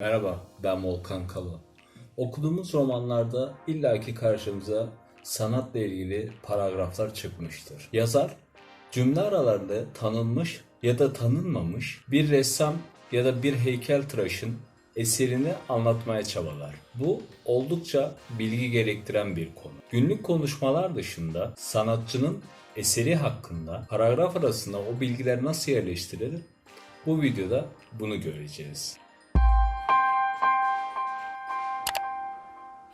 Merhaba, ben Volkan Kalı. Okuduğumuz romanlarda illaki karşımıza sanatla ilgili paragraflar çıkmıştır. Yazar, cümle aralarında tanınmış ya da tanınmamış bir ressam ya da bir heykeltıraşın eserini anlatmaya çabalar. Bu oldukça bilgi gerektiren bir konu. Günlük konuşmalar dışında sanatçının eseri hakkında paragraf arasında o bilgiler nasıl yerleştirilir? Bu videoda bunu göreceğiz.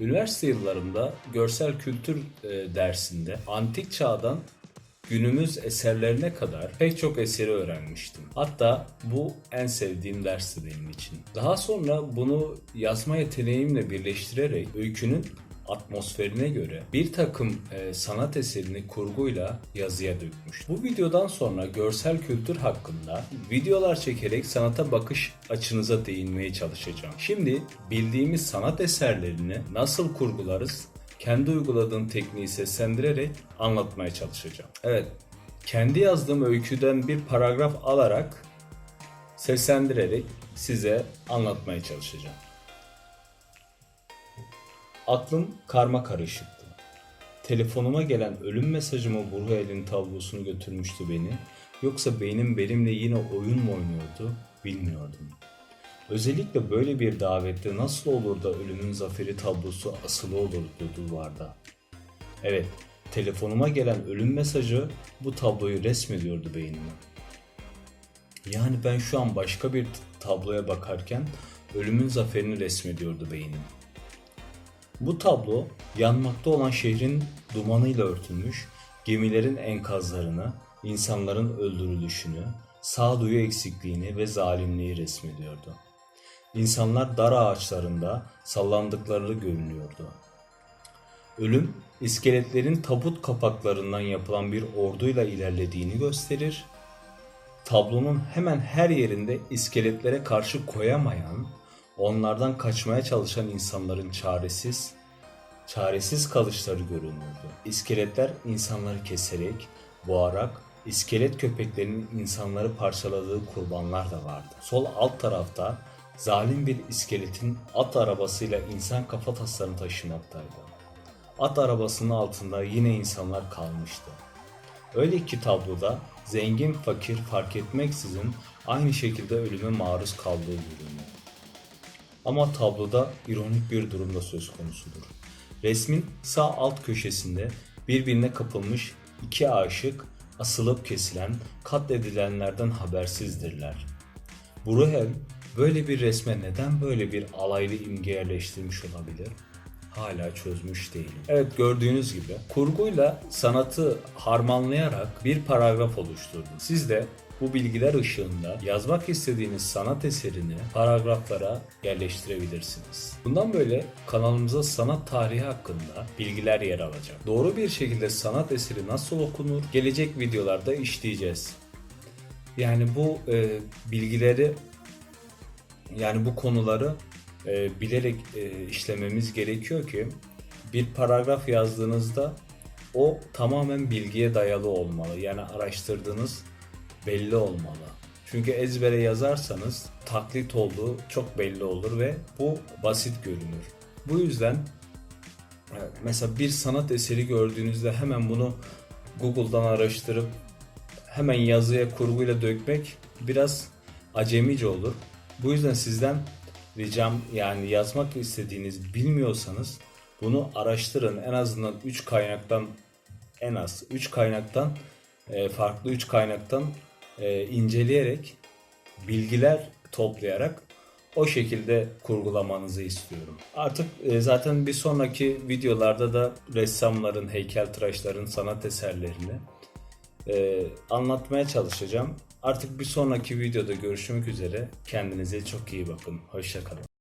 Üniversite yıllarımda görsel kültür e, dersinde antik çağdan günümüz eserlerine kadar pek çok eseri öğrenmiştim. Hatta bu en sevdiğim dersti benim için. Daha sonra bunu yazma yeteneğimle birleştirerek öykünün atmosferine göre bir takım e, sanat eserini kurguyla yazıya dökmüş. Bu videodan sonra görsel kültür hakkında videolar çekerek sanata bakış açınıza değinmeye çalışacağım. Şimdi bildiğimiz sanat eserlerini nasıl kurgularız? Kendi uyguladığım tekniği seslendirerek anlatmaya çalışacağım. Evet, kendi yazdığım öyküden bir paragraf alarak seslendirerek size anlatmaya çalışacağım. Aklım karma karışıktı. Telefonuma gelen ölüm mesajı mı Burhayel'in tablosunu götürmüştü beni yoksa beynim benimle yine oyun mu oynuyordu bilmiyordum. Özellikle böyle bir davette nasıl olur da ölümün zaferi tablosu asılı olurdu duvarda. Evet, telefonuma gelen ölüm mesajı bu tabloyu resmediyordu beynime. Yani ben şu an başka bir tabloya bakarken ölümün zaferini resmediyordu beynim. Bu tablo yanmakta olan şehrin dumanıyla örtülmüş, gemilerin enkazlarını, insanların öldürülüşünü, sağduyu eksikliğini ve zalimliği resmediyordu. İnsanlar dar ağaçlarında sallandıkları görünüyordu. Ölüm, iskeletlerin tabut kapaklarından yapılan bir orduyla ilerlediğini gösterir. Tablonun hemen her yerinde iskeletlere karşı koyamayan, onlardan kaçmaya çalışan insanların çaresiz, çaresiz kalışları görünürdü. İskeletler insanları keserek, boğarak, iskelet köpeklerinin insanları parçaladığı kurbanlar da vardı. Sol alt tarafta zalim bir iskeletin at arabasıyla insan kafataslarını taşımaktaydı. At arabasının altında yine insanlar kalmıştı. Öyle ki tabloda zengin fakir fark etmeksizin aynı şekilde ölüme maruz kaldığı görünüyor. Ama tabloda ironik bir durumda söz konusudur. Resmin sağ alt köşesinde birbirine kapılmış iki aşık asılıp kesilen, katledilenlerden habersizdirler. Bruegel böyle bir resme neden böyle bir alaylı imge yerleştirmiş olabilir? Hala çözmüş değilim. Evet gördüğünüz gibi kurguyla sanatı harmanlayarak bir paragraf oluşturdum. Siz de bu bilgiler ışığında yazmak istediğiniz sanat eserini paragraflara yerleştirebilirsiniz. Bundan böyle kanalımıza sanat tarihi hakkında bilgiler yer alacak. Doğru bir şekilde sanat eseri nasıl okunur gelecek videolarda işleyeceğiz. Yani bu e, bilgileri yani bu konuları e, bilerek e, işlememiz gerekiyor ki bir paragraf yazdığınızda o tamamen bilgiye dayalı olmalı. Yani araştırdığınız belli olmalı. Çünkü ezbere yazarsanız taklit olduğu çok belli olur ve bu basit görünür. Bu yüzden e, mesela bir sanat eseri gördüğünüzde hemen bunu Google'dan araştırıp hemen yazıya kurguyla dökmek biraz acemice olur. Bu yüzden sizden ricam yani yazmak istediğiniz bilmiyorsanız bunu araştırın. En azından 3 kaynaktan en az 3 kaynaktan e, farklı 3 kaynaktan e, inceleyerek bilgiler toplayarak o şekilde kurgulamanızı istiyorum. Artık e, zaten bir sonraki videolarda da ressamların, heykeltıraşların sanat eserlerini e, anlatmaya çalışacağım. Artık bir sonraki videoda görüşmek üzere. Kendinize çok iyi bakın. Hoşçakalın.